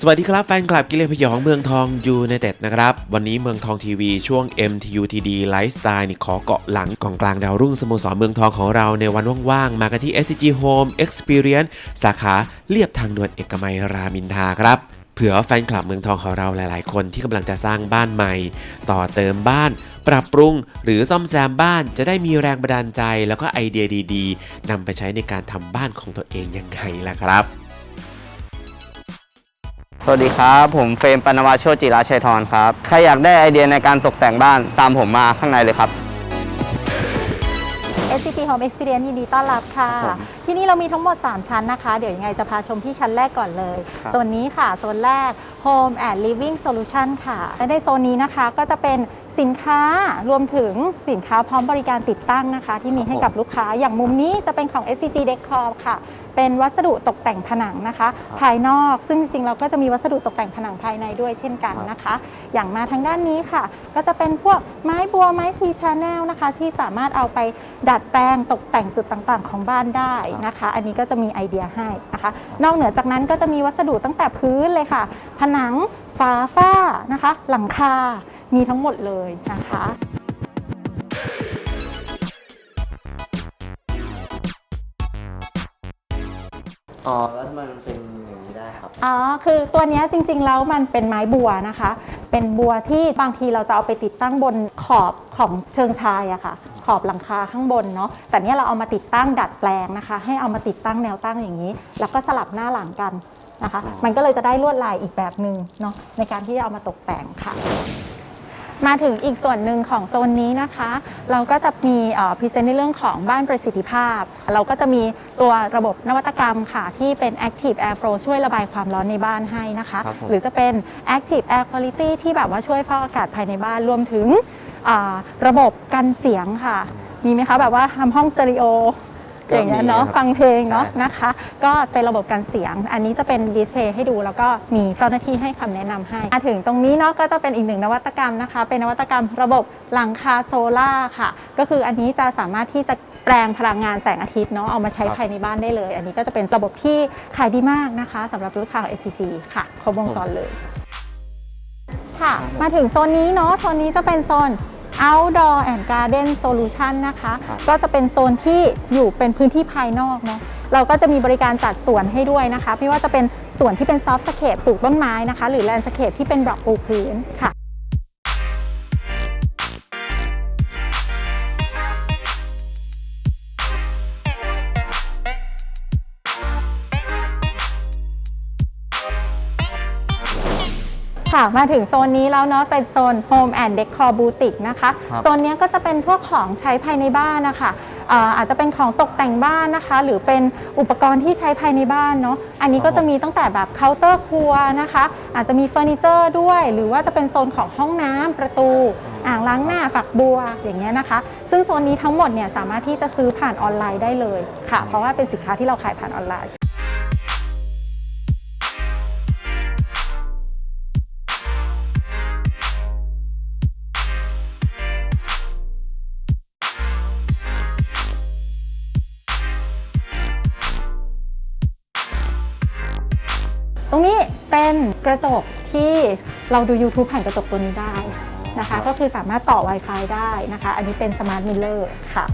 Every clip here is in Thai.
สวัสดีครับแฟนคลับกิเลนพยองเมืองทองยูไนเต็ดนะครับ วันนี้เมืองทองทีวีช่วง MTUTD Lifestyle นี่ขอเกาะหลังกองกลางดาวรุ่งสโมสรเมืองทองของเราในวันว่างๆ มากันที่ SCG Home Experience สาขาเลียบทางด่วนเอกมัยรามินทาครับเผื่อแฟนคลับเมืองทองของเราหลายๆ คนที่กำลังจะสร้างบ้านใหม่ ต่อเติมบ้าน ปรับปรุง หรือซ่อมแซมบ้านจะได้มีแรงบันดาลใจ แล้วก็ไอเดียดี ๆนำไปใช้ในการทำบ้านของตัวเองยังไงล่ะครับ สวัสดีครับ ผมเฟรมปานวาโชติจิราชัยทรครับ ใครอยากได้ไอเดียในการตกแต่งบ้านตามผมมาข้างในเลยครับ SCG Home Experience ยินดีต้อนรับค่ะ ครับผมที่นี่เรามีทั้งหมด 3 ชั้นนะคะ เดี๋ยวยังไงจะพาชมที่ชั้นแรกก่อนเลยครับ โซนนี้ค่ะโซนแรก Home and Living Solution ค่ะ และในโซนนี้นะคะก็จะเป็นสินค้ารวมถึงสินค้าพร้อมบริการติดตั้งนะคะ ที่มีให้กับลูกค้าอย่างมุมนี้จะเป็นของ SCG Decor ค่ะ เป็นวัสดุตกแต่งผนังนะคะ ภายนอกซึ่งจริงๆเราก็จะมีวัสดุตกแต่งผนังภายในด้วยเช่นกันนะคะ อย่างมาทางด้านนี้ค่ะ ก็จะเป็นพวกไม้บัวไม้ซีชาแนลนะคะ ที่สามารถเอาไปดัดแปลงตกแต่งจุดต่างๆ ของบ้านได้นะคะ อันนี้ก็จะมีไอเดียให้นะคะ นอกเหนือจากนั้นก็จะมีวัสดุตั้งแต่พื้นเลยค่ะ ผนังฝาฝ้านะคะ หลังคา มีทั้งหมดเลยนะคะ อ๋อแล้วทำไมมันเป็นอย่างนี้ได้ครับ อ๋อ คือตัวเนี้ยจริงๆ แล้วมันเป็นไม้บัวนะคะ เป็นบัวที่บางทีเราจะเอาไปติดตั้งบนขอบของเชิงชายอะค่ะ ขอบหลังคาข้างบนเนาะ แต่เนี้ยเราเอามาติดตั้งดัดแปลงนะคะ ให้เอามาติดตั้งแนวตั้งอย่างนี้ แล้วก็สลับหน้าหลังกันนะคะ มันก็เลยจะได้ลวดลายอีกแบบหนึ่งเนาะในการที่จะเอามาตกแต่งค่ะ มาถึงอีกส่วนหนึ่งของโซนนี้นะคะ เราก็จะมีพรีเซนต์ในเรื่องของบ้านประสิทธิภาพ เราก็จะมีตัวระบบนวัตกรรมค่ะ ที่เป็น Active Air Flow ช่วยระบายความร้อนในบ้านให้นะคะครับผมหรือจะเป็น Active Air Quality ที่แบบว่าช่วยฟอกอากาศภายในบ้านรวมถึงอ่าระบบกันเสียงค่ะ มีไหมคะแบบว่าทำห้องสเตอริโอก็ อย่างเงี้ยเนาะมีครับฟังเพลงเนาะใช่นะคะ ก็เป็นระบบการเสียง อันนี้จะเป็นดิสเพย์ให้ดูแล้วก็มีเจ้าหน้าที่ให้คำแนะนำให้มาถึงตรงนี้เนาะก็จะเป็นอีกหนึ่งนวัตกรรมนะคะ เป็นนวัตกรรมระบบหลังคาโซล่าค่ะ ก็คืออันนี้จะสามารถที่จะแปลงพลังงานแสงอาทิตย์เนาะเอามาใช้ภายในบ้านได้เลย อันนี้ก็จะเป็นระบบที่ขายดีมากนะคะสำหรับลูกค้าของ SCG ค่ะครบวงจรเลย ค่ะ มาถึงโซนนี้เนาะโซนนี้จะเป็นโซน outdoor and garden solution นะคะ ครับ ก็จะเป็นโซนที่อยู่เป็นพื้นที่ภายนอกเนาะเราก็จะมีบริการจัดสวนให้ด้วยนะคะ ไม่ว่าจะเป็นสวนที่เป็น soft scape ปลูกต้นไม้นะคะ หรือ landscape ที่เป็นบล็อกปูพื้นค่ะ ค่ะมาถึงโซนนี้แล้วเนาะเป็นโซน Home and Decor Boutique นะคะ ครับโซนเนี้ยก็จะเป็นพวกของใช้ภายในบ้านนะคะอ่าอาจจะเป็นของตกแต่งบ้านนะคะ หรือเป็นอุปกรณ์ที่ใช้ภายในบ้านเนาะอันนี้ก็จะมีตั้งแต่แบบเคาน์เตอร์ครัวนะคะ อาจจะมีเฟอร์นิเจอร์ด้วย หรือว่าจะเป็นโซนของห้องน้ำประตู อ่างล้างหน้าฝักบัวอย่างเงี้ยนะคะ ซึ่งโซนนี้ทั้งหมดเนี่ยสามารถที่จะซื้อผ่านออนไลน์ได้เลยค่ะ เพราะว่าเป็นสินค้าที่เราขายผ่านออนไลน์ ตรงนี้เป็นกระจกที่เราดู YouTube ผ่านกระจกตัวนี้ได้นะคะ ก็คือสามารถต่อ Wi-Fi ได้นะคะ อันนี้เป็น Smart Mirror ค่ะ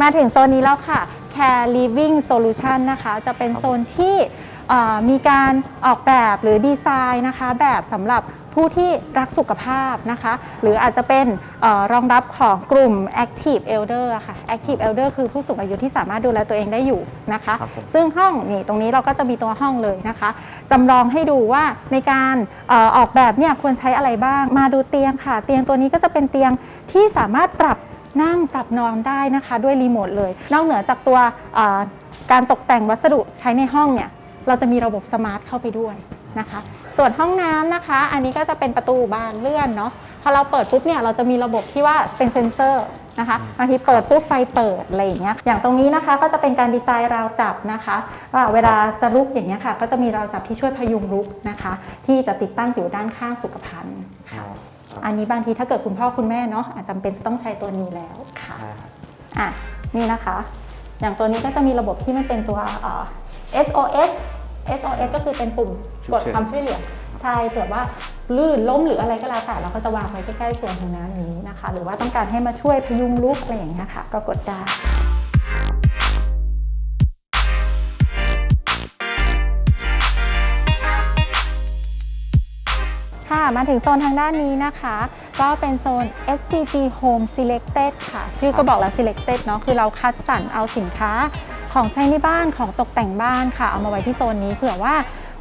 มาถึงโซนนี้แล้วค่ะ Care Living Solution นะคะ จะเป็นโซนที่เอ่อมีการออกแบบหรือดีไซน์นะคะ แบบสำหรับ ผู้ที่รักสุขภาพนะคะ หรืออาจจะเป็นเออรองรับของกลุ่ม Active Elder อะค่ะ Active Elder คือผู้สูงอายุที่สามารถดูแลตัวเองได้อยู่นะคะครับผมซึ่งห้องนี่ตรงนี้เราก็จะมีตัวห้องเลยนะคะจำลองให้ดูว่าในการเออออกแบบเนี่ยควรใช้อะไรบ้างมาดูเตียงค่ะ เตียงตัวนี้ก็จะเป็นเตียงที่สามารถปรับนั่งปรับนอนได้นะคะ ด้วยรีโมทเลย นอกเหนือจากตัวเอ่อการตกแต่งวัสดุใช้ในห้องเนี่ยเราจะมีระบบสมาร์ทเข้าไปด้วยนะคะ ส่วนห้องน้ำนะคะ อันนี้ก็จะเป็นประตูบานเลื่อนเนาะพอเราเปิดปุ๊บเนี่ยเราจะมีระบบที่ว่าเป็นเซ็นเซอร์นะคะบางทีเปิดปุ๊บไฟเปิดอะไรอย่างเงี้ยอย่างตรงนี้นะคะก็จะเป็นการดีไซน์ราวจับนะคะว่าเวลาจะลุกอย่างเงี้ยค่ะ ก็จะมีราวจับที่ช่วยพยุงลุกนะคะ ที่จะติดตั้งอยู่ด้านข้างสุขภัณฑ์ค่ะอันนี้บางทีถ้าเกิดคุณพ่อคุณแม่เนาะอาจจำเป็นจะต้องใช้ตัวนี้แล้วค่ะใช่ครับอะนี่นะคะ อย่างตัวนี้ก็จะมีระบบที่มันเป็นตัวเอ่อ SOS SOS ก็คือเป็นปุ่มกดฉุกเฉินความช่วยเหลือใช่เผื่อว่าลื่นล้มหรืออะไรก็แล้วแต่เราก็จะวางไว้ใกล้ๆส่วนทางด้านนี้นะคะ หรือว่าต้องการให้มาช่วยพยุงลุกอะไรอย่างเงี้ยค่ะ ก็กดได้ค่ะมาถึงโซนทางด้านนี้นะคะ ก็เป็นโซน SCG Home Selected ค่ะ ชื่อก็บอกแล้ว Selected เนาะคือเราคัดสรรเอาสินค้า ของใช้ในบ้านของตกแต่งบ้านค่ะเอามาไว้ที่โซนนี้เผื่อว่า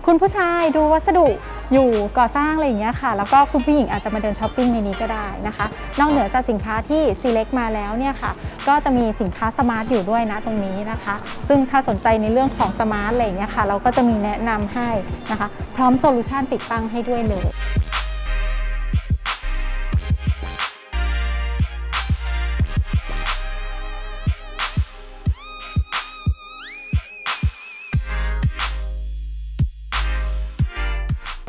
คุณผู้ชายดูวัสดุอยู่ก่อสร้างอะไรอย่างเงี้ยค่ะ แล้วก็คุณผู้หญิงอาจจะมาเดินช้อปปิ้งในนี้ก็ได้นะคะ นอกเหนือจากสินค้าที่ select มาแล้วเนี่ยค่ะ ก็จะมีสินค้าสมาร์ทอยู่ด้วยนะตรงนี้นะคะ ซึ่งถ้าสนใจในเรื่องของสมาร์ทอะไรอย่างเงี้ยค่ะ เราก็จะมีแนะนำให้นะคะ พร้อมโซลูชันติดตั้งให้ด้วยเลย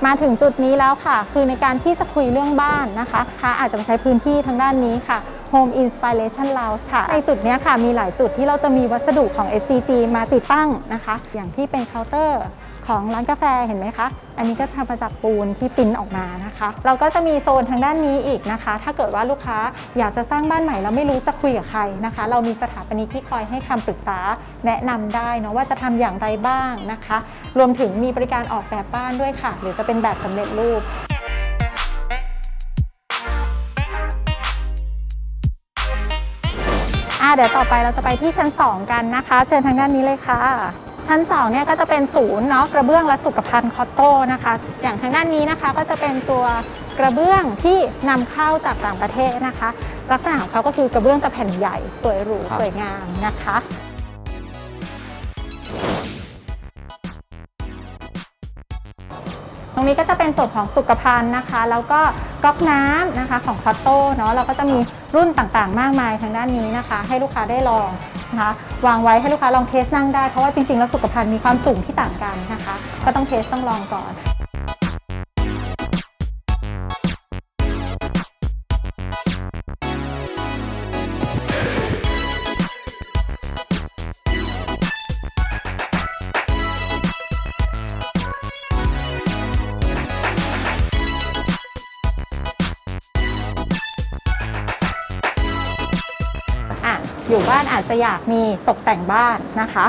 มาถึงจุดนี้แล้วค่ะ คือในการที่จะคุยเรื่องบ้านนะคะค้าอาจจะใช้พื้นที่ทางด้านนี้ค่ะ Home Inspiration Lounge ค่ะ ในจุดนี้ค่ะมีหลายจุดที่เราจะมีวัสดุของ SCG มาติดตั้งนะคะ อย่างที่เป็นเคาน์เตอร์ ของร้านกาแฟเห็นไหมคะ อันนี้ก็ทำมาจากปูนที่ปิ้นออกมานะคะ เราก็จะมีโซนทางด้านนี้อีกนะคะ ถ้าเกิดว่าลูกค้าอยากจะสร้างบ้านใหม่แล้วไม่รู้จะคุยกับใครนะคะ เรามีสถาปนิกที่คอยให้คำปรึกษาแนะนำได้เนาะว่าจะทำอย่างไรบ้างนะคะ รวมถึงมีบริการออกแบบบ้านด้วยค่ะ หรือจะเป็นแบบสำเร็จรูปอะเดี๋ยวต่อไปเราจะไปที่ชั้น 2 กันนะคะ เชิญทางด้านนี้เลยค่ะ ชั้น2เนี่ยก็จะเป็นศูนย์เนาะกระเบื้องและสุขภัณฑ์คอตโต้นะคะ อย่างทางด้านนี้นะคะก็จะเป็นตัวกระเบื้องที่นำเข้าจากต่างประเทศนะคะ ลักษณะของเขาก็คือกระเบื้องจะแผ่นใหญ่สวยหรูครับสวยงามนะคะตรงนี้ก็จะเป็นส่วนของสุขภัณฑ์นะคะ แล้วก็ก๊อกน้ำนะคะของคอตโต้เนาะเราก็จะมีรุ่นต่างๆ มากมายทางด้านนี้นะคะ ให้ลูกค้าได้ลองนะคะ วางไว้ให้ลูกค้าลองเทสนั่งได้ เพราะว่าจริงๆแล้วสุขภัณฑ์มีความสูงที่ต่างกันนะคะ ก็ต้องเทสต้องลองก่อน อยู่บ้านอาจจะอยากมีตกแต่งบ้านนะคะ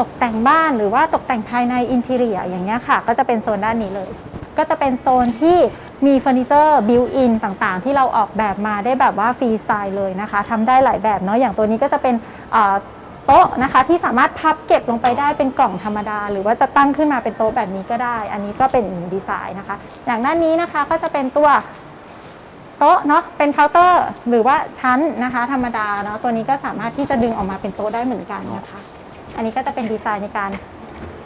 ตกแต่งบ้านหรือว่าตกแต่งภายในอินทีเรียอย่างเงี้ยค่ะ ก็จะเป็นโซนด้านนี้เลย ก็จะเป็นโซนที่มีเฟอร์นิเจอร์บิวอินต่างๆ ที่เราออกแบบมาได้แบบว่าฟรีสไตล์เลยนะคะทำได้หลายแบบเนาะอย่างตัวนี้ก็จะเป็นโต๊ะนะคะที่สามารถพับเก็บลงไปได้เป็นกล่องธรรมดา หรือว่าจะตั้งขึ้นมาเป็นโต๊ะแบบนี้ก็ได้ อันนี้ก็เป็นดีไซน์นะคะ อย่างด้านนี้นะคะก็จะเป็นตัว โต๊ะเนาะเป็นเคาน์เตอร์ หรือว่าชั้นนะคะ ธรรมดาเนาะตัวนี้ก็สามารถที่จะดึงออกมาเป็นโต๊ะได้เหมือนกันนะคะ อันนี้ก็จะเป็นดีไซน์ในการ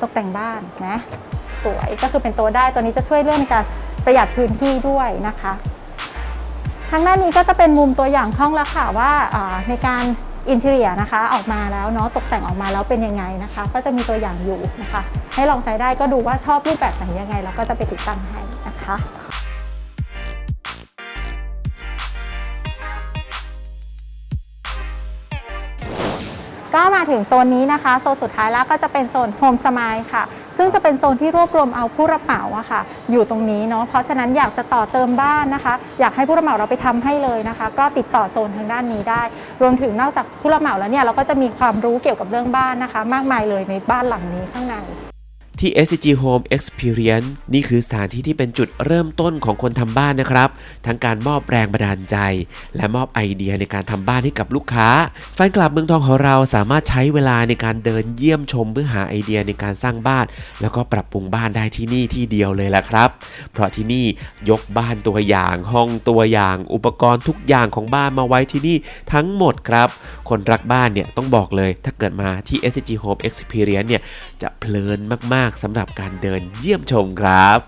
ตกแต่งบ้านนะสวยก็คือเป็นโต๊ะได้ตัวนี้จะช่วยเรื่องในการประหยัดพื้นที่ด้วยนะคะทางด้านนี้ก็จะเป็นมุมตัวอย่างห้องแล้วค่ะว่าในการอินเท i รียนะคะออกมาแล้วเนาะตกแต่งออกมาแล้วเป็นยังไงนะคะ ก็จะมีตัวอย่างอยู่นะคะ ให้ลองใช้ได้ก็ดูว่าชอบรูปแบบไหนยังไง แล้วก็จะไปติดตั้งให้นะคะ มาถึงโซนนี้นะคะโซนสุดท้ายแล้วก็จะเป็นโซนโฮมสมายค่ะ ซึ่งจะเป็นโซนที่รวบรวมเอาผู้รับเหมาอะค่ะ อยู่ตรงนี้เนาะเพราะฉะนั้นอยากจะต่อเติมบ้านนะคะ อยากให้ผู้รับเหมาเราไปทำให้เลยนะคะ ก็ติดต่อโซนทางด้านนี้ได้ รวมถึงนอกจากผู้รับเหมาแล้วเนี่ยเราก็จะมีความรู้เกี่ยวกับเรื่องบ้านนะคะ มากมายเลยในบ้านหลังนี้ข้างใน ที่ SCG Home Experience นี่คือสถานที่ที่เป็นจุดเริ่มต้นของคนทำบ้านนะครับ ทั้งการมอบแรงบันดาลใจ และมอบไอเดียในการทำบ้านให้กับลูกค้า แฟนคลับเมืองทองของเราสามารถใช้เวลาในการเดินเยี่ยมชมเพื่อหาไอเดียในการสร้างบ้าน แล้วก็ปรับปรุงบ้านได้ที่นี่ที่เดียวเลยแหละครับ เพราะที่นี่ยกบ้านตัวอย่างห้องตัวอย่าง อุปกรณ์ทุกอย่างของบ้านมาไว้ที่นี่ทั้งหมดครับ คนรักบ้านเนี่ยต้องบอกเลย ถ้าเกิดมาที่ SCG Home Experience เนี่ยจะเพลินมากๆสำหรับการเดินเยี่ยมชมครับ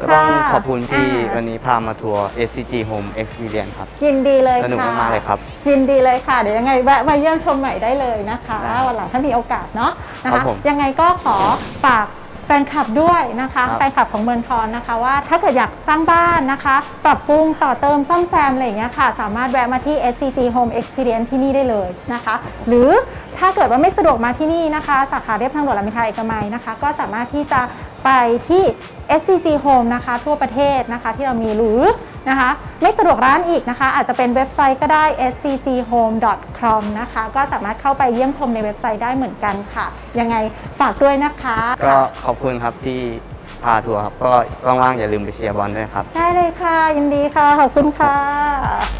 ก็ต้องค่ะขอบคุณที่อ่า วันนี้พามาทัวร์ SCG Home Experience ครับ ยินดีเลยสนุกค่ะมากๆเลยครับ ยินดีเลยค่ะ เดี๋ยวยังไงแวะมาเยี่ยมชมใหม่ได้เลยนะคะ ได้วันหลังถ้ามีโอกาสเนาะนะครัคะ บผม ยังไงก็ขอฝาก แฟนคลับด้วยนะคะ ครับแฟนคลับของเมืองทองนะคะว่าถ้าเกิดอยากสร้างบ้านนะคะ ปรับปรุงต่อเติมซ่อมแซมอะไรอย่างเงี้ยค่ะ สามารถแวะมาที่ SCG Home Experience ที่นี่ได้เลยนะคะ หรือถ้าเกิดว่าไม่สะดวกมาที่นี่นะคะ สาขาเรียบทางด่วนรามอินทราเอกมัยนะคะ ก็สามารถที่จะไปที่ SCG Home นะคะ ทั่วประเทศนะคะที่เรามีหรือ นะคะ ไม่สะดวกร้านอีกนะคะ อาจจะเป็นเว็บไซต์ก็ได้ scghome.com นะคะ ก็สามารถเข้าไปเยี่ยมชมในเว็บไซต์ได้เหมือนกันค่ะ ยังไงฝากด้วยนะคะก็ขอบคุณครับที่พาทัวร์ครับ ก็ว่างๆอย่าลืมไปเชียร์บอลด้วยครับ ได้เลยค่ะ ยินดีค่ะ ขอบคุณค่ะ